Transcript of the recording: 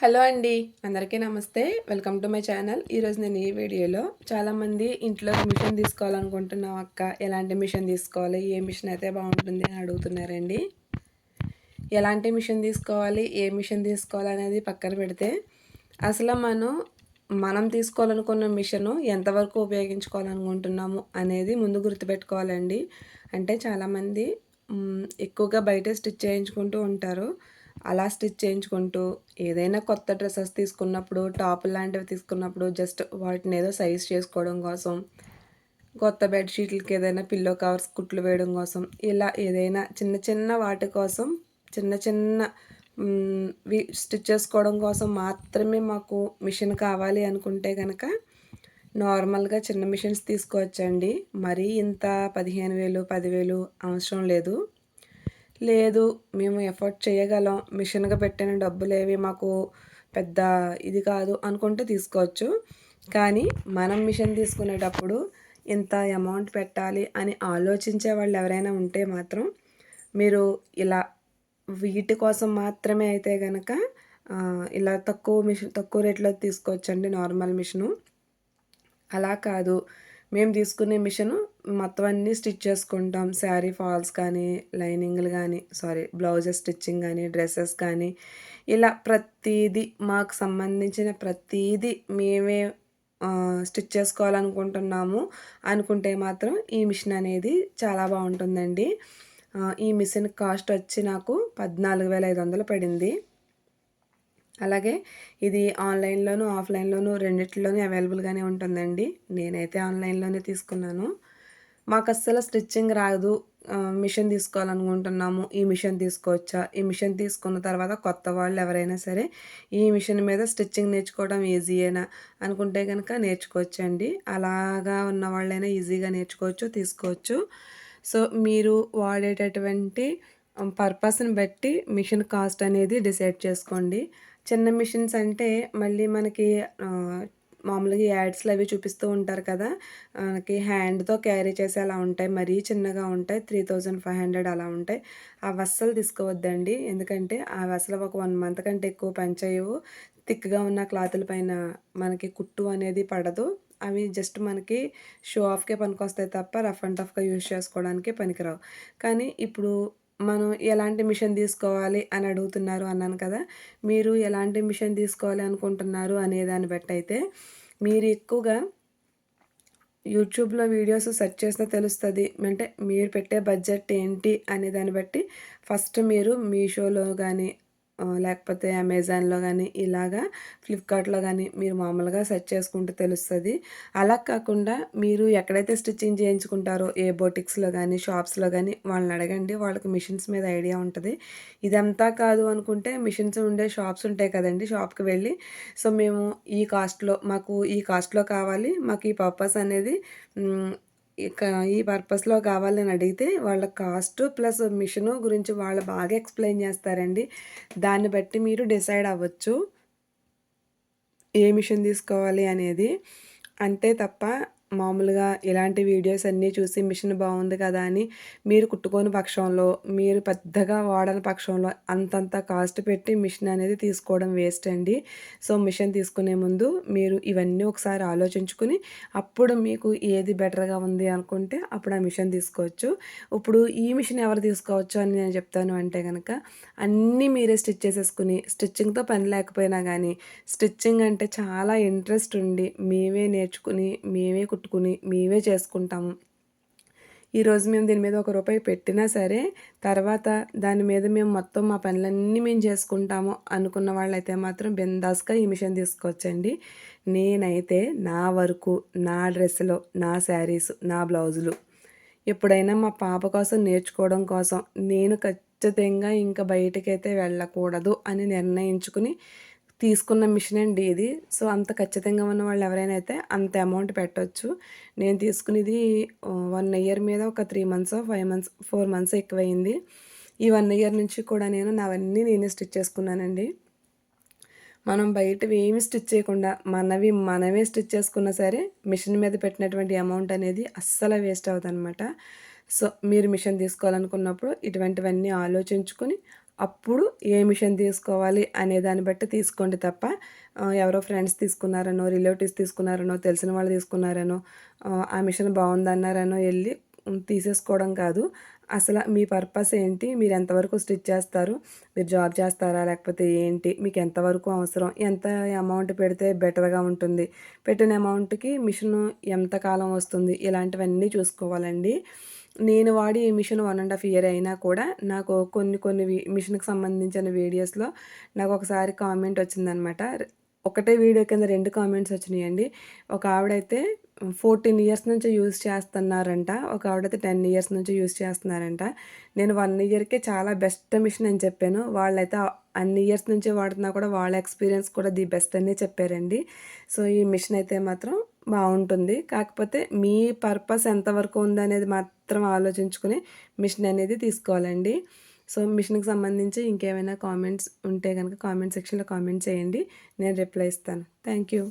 Hello అండి అందరికీ నమస్తే. Welcome to my channel. ఈరోజు నేను ఈ వీడియోలో చాలామంది ఇంట్లో మిషన్ తీసుకోవాలనుకుంటున్నాం అక్క. ఎలాంటి మిషన్ తీసుకోవాలి? ఏ మిషన్ అయితే బాగుంటుంది అని అడుగుతున్నారండి. ఎలాంటి మిషన్ తీసుకోవాలి? ఏ మిషన్ తీసుకోవాలి అనేది పక్కన పెడితే అసలు మనం మనం తీసుకోవాలనుకున్న మిషను ఎంతవరకు ఉపయోగించుకోవాలనుకుంటున్నాము అనేది ముందు గుర్తుపెట్టుకోవాలండి. అంటే చాలామంది ఎక్కువగా బయట స్టిచ్ చేయించుకుంటూ ఉంటారు. అలా స్టిచ్ చేయించుకుంటూ ఏదైనా కొత్త డ్రెస్సెస్ తీసుకున్నప్పుడు టాప్ లాంటివి తీసుకున్నప్పుడు జస్ట్ వాటిని ఏదో సైజ్ చేసుకోవడం కోసం కొత్త బెడ్షీట్లకి ఏదైనా పిల్లో కవర్స్ కుట్లు వేయడం కోసం ఇలా ఏదైనా చిన్న చిన్న వాటి కోసం చిన్న చిన్న స్టిచ్ చేసుకోవడం కోసం మాత్రమే మాకు మిషన్ కావాలి అనుకుంటే కనుక నార్మల్గా చిన్న మిషన్స్ తీసుకోవచ్చండి. మరీ ఇంత పదిహేను వేలు పదివేలు అవసరం లేదు. లేదు మేము ఎఫర్ట్ చేయగలం. మిషన్గా పెట్టిన డబ్బులేవి మాకు పెద్ద ఇది కాదు అనుకుంటే తీసుకోవచ్చు. కానీ మనం మిషన్ తీసుకునేటప్పుడు ఇంత అమౌంట్ పెట్టాలి అని ఆలోచించే వాళ్ళు ఎవరైనా ఉంటే మాత్రం మీరు ఇలా వీటి కోసం మాత్రమే అయితే కనుక ఇలా తక్కువ మిషన్ తక్కువ రేట్లో తీసుకోవచ్చండి నార్మల్ మిషను. అలా కాదు. మేము తీసుకునే మిషను మొత్తం అన్నీ స్టిచ్ చేసుకుంటాం. శారీ ఫాల్స్ కానీ లైనింగ్లు కానీ సారీ బ్లౌజెస్ స్టిచ్చింగ్ కానీ డ్రెస్సెస్ కానీ. ఇలా ప్రతీది మాకు సంబంధించిన ప్రతీది మేమే స్టిచ్ చేసుకోవాలనుకుంటున్నాము. అనుకుంటే మాత్రం ఈ మిషన్ అనేది చాలా బాగుంటుందండి. ఈ మిషన్ కాస్ట్ వచ్చి నాకు పద్నాలుగు వేల ఐదు వందలు పడింది. అలాగే ఇది ఆన్లైన్లోను ఆఫ్లైన్లోను రెండిట్లోనూ అవైలబుల్గానే ఉంటుందండి. నేనైతే ఆన్లైన్లోనే తీసుకున్నాను. మాకు అస్సలు స్టిచ్చింగ్ రాదు. మిషన్ తీసుకోవాలనుకుంటున్నాము. ఈ మిషన్ తీసుకోవచ్చా? ఈ మిషన్ తీసుకున్న తర్వాత కొత్త వాళ్ళు ఎవరైనా సరే ఈ మిషన్ మీద స్టిచ్చింగ్ నేర్చుకోవడం ఈజీయేనా? అనుకుంటే కనుక నేర్చుకోవచ్చండి. అలాగా ఉన్న వాళ్ళైనా ఈజీగా నేర్చుకోవచ్చు తీసుకోవచ్చు. సో మీరు వాడేటటువంటి పర్పస్ని బట్టి మిషన్ కాస్ట్ అనేది డిసైడ్ చేసుకోండి. చిన్న మిషన్స్ అంటే మళ్ళీ మనకి మామూలుగా యాడ్స్లో అవి చూపిస్తూ ఉంటారు కదా మనకి హ్యాండ్తో క్యారీ చేసి అలా ఉంటాయి మరీ చిన్నగా ఉంటాయి త్రీ థౌజండ్ ఫైవ్ హండ్రెడ్ అలా ఉంటాయి. అవి అస్సలు తీసుకోవద్దండి. ఎందుకంటే అవి అసలు ఒక వన్ మంత్ కంటే ఎక్కువ పనిచేయవు. థిక్గా ఉన్న క్లాతుల పైన మనకి కుట్టు అనేది పడదు. అవి జస్ట్ మనకి షో ఆఫ్కే పనికొస్తాయి తప్ప రఫ్ అండ్ టఫ్గా యూజ్ చేసుకోవడానికి పనికిరావు. కానీ ఇప్పుడు మనం ఎలాంటి మిషన్ తీసుకోవాలి అని అడుగుతున్నారు అన్నాను కదా. మీరు ఎలాంటి మిషన్ తీసుకోవాలి అనుకుంటున్నారు అనే దాన్ని బట్టి అయితే మీరు ఎక్కువగా యూట్యూబ్లో వీడియోస్ సెర్చ్ చేస్తే తెలుస్తుంది. అంటే మీరు పెట్టే బడ్జెట్ ఏంటి అనే దాన్ని బట్టి ఫస్ట్ మీరు మీషోలో కానీ లేకపోతే అమెజాన్లో కానీ ఇలాగా ఫ్లిప్కార్ట్లో కానీ మీరు మామూలుగా సెర్చ్ చేసుకుంటే తెలుస్తుంది. అలా కాకుండా మీరు ఎక్కడైతే స్టిచ్చింగ్ చేయించుకుంటారో ఏ బొటిక్స్లో కానీ షాప్స్లో కానీ వాళ్ళని అడగండి. వాళ్ళకి మిషన్స్ మీద ఐడియా ఉంటుంది. ఇదంతా కాదు అనుకుంటే మిషన్స్ ఉండే షాప్స్ ఉంటాయి కదండి షాప్కి వెళ్ళి. సో మేము ఈ కాస్ట్లో మాకు ఈ కాస్ట్లో కావాలి మాకు ఈ పర్పస్ అనేది ఇక ఈ పర్పస్లో కావాలని అడిగితే వాళ్ళ కాస్ట్ ప్లస్ మిషను గురించి వాళ్ళు బాగా ఎక్స్ప్లెయిన్ చేస్తారండి. దాన్ని బట్టి మీరు డిసైడ్ అవ్వచ్చు. ఏ మిషన్ తీసుకోవాలి అనేది. అంతే తప్ప మామూలుగా ఇలాంటి వీడియోస్ అన్నీ చూసి మిషన్ బాగుంది కదా అని మీరు కుట్టుకోని పక్షంలో మీరు పెద్దగా వాడని పక్షంలో అంతంత కాస్ట్ పెట్టి మిషన్ అనేది తీసుకోవడం వేస్ట్ అండి. సో మిషన్ తీసుకునే ముందు మీరు ఇవన్నీ ఒకసారి ఆలోచించుకుని అప్పుడు మీకు ఏది బెటర్గా ఉంది అనుకుంటే అప్పుడు ఆ మిషన్ తీసుకోవచ్చు. ఇప్పుడు ఈ మిషన్ ఎవరు తీసుకోవచ్చు అని నేను చెప్తాను అంటే కనుక అన్నీ మీరే స్టిచ్ చేసేసుకుని స్టిచ్చింగ్తో పని లేకపోయినా కానీ స్టిచ్చింగ్ అంటే చాలా ఇంట్రెస్ట్ ఉండి మేమే నేర్చుకుని మేమే కుట్టుకుని మేమే చేసుకుంటాము. ఈరోజు మేము దీని మీద ఒక రూపాయి పెట్టినా సరే తర్వాత దాని మీద మేము మొత్తం మా పనులన్నీ మేము చేసుకుంటాము అనుకున్న వాళ్ళైతే మాత్రం బిందాస్గా ఈ మిషన్ తీసుకోవచ్చండి నేనైతే నా వరకు నా డ్రెస్సులో నా శారీస్ నా బ్లౌజులు. ఎప్పుడైనా మా పాప కోసం నేర్చుకోవడం కోసం నేను ఖచ్చితంగా ఇంకా బయటకైతే వెళ్ళకూడదు అని నిర్ణయించుకుని తీసుకున్న మిషన్ అండి ఇది. సో అంత ఖచ్చితంగా ఉన్న వాళ్ళు ఎవరైనా అయితే అంత అమౌంట్ పెట్టవచ్చు నేను తీసుకునేది వన్ ఇయర్ మీద ఒక three months five months four months ఎక్కువైంది. ఈ వన్ ఇయర్ నుంచి కూడా నేను నావన్నీ నేనే స్టిచ్ చేసుకున్నానండి. మనం బయటవి ఏమి స్టిచ్ చేయకుండా మనవి మనమే స్టిచ్ చేసుకున్నా సరే మిషన్ మీద పెట్టినటువంటి అమౌంట్ అనేది అస్సలు వేస్ట్ అవుతుంది అనమాట సో మీరు మిషన్ తీసుకోవాలనుకున్నప్పుడు ఇటువంటివన్నీ ఆలోచించుకొని అప్పుడు ఏ మిషన్ తీసుకోవాలి అనే దాన్ని బట్టి తీసుకోండి తప్ప ఎవరో ఫ్రెండ్స్ తీసుకున్నారనో రిలేటివ్స్ తీసుకున్నారనో తెలిసిన వాళ్ళు తీసుకున్నారనో ఆ, మిషన్ బాగుందన్నారనో వెళ్ళి తీసేసుకోవడం కాదు. అసలు మీ పర్పస్ ఏంటి? మీరు ఎంతవరకు స్టిచ్ చేస్తారు? మీరు జాబ్ చేస్తారా? లేకపోతే ఏంటి? మీకు ఎంతవరకు అవసరం? ఎంత అమౌంట్ పెడితే బెటర్గా ఉంటుంది? పెట్టిన అమౌంట్కి మిషన్ ఎంత కాలం వస్తుంది? ఇలాంటివన్నీ చూసుకోవాలండి. నేను వాడి ఈ machine one and half year అయినా కూడా నాకు కొన్ని కొన్ని మిషన్కి సంబంధించిన వీడియోస్లో నాకు ఒకసారి కామెంట్ వచ్చిందనమాట. ఒకటే వీడియో కింద రెండు కామెంట్స్ వచ్చినాయండి. ఒక ఆవిడైతే ఫోర్టీన్ ఇయర్స్ నుంచి యూజ్ చేస్తున్నారంట ఒక ఆవిడైతే టెన్ ఇయర్స్ నుంచి యూజ్ చేస్తున్నారంట. నేను వన్ ఇయర్కే చాలా బెస్ట్ మిషన్ అని చెప్పాను. వాళ్ళైతే అన్ని ఇయర్స్ నుంచి వాడుతున్నా కూడా వాళ్ళ ఎక్స్పీరియన్స్ కూడా ది బెస్ట్ అనే చెప్పారండి. సో ఈ మిషన్ అయితే మాత్రం బాగుంటుంది. కాకపోతే మీ పర్పస్ ఎంతవరకు ఉందనేది మాత్రం ఆలోచించుకుని మిషన్ అనేది తీసుకోవాలండి. సో మిషన్కి సంబంధించి ఇంకేమైనా కామెంట్స్ ఉంటే కనుక కామెంట్ సెక్షన్లో కామెంట్ చేయండి. నేను రిప్లై ఇస్తాను. Thank you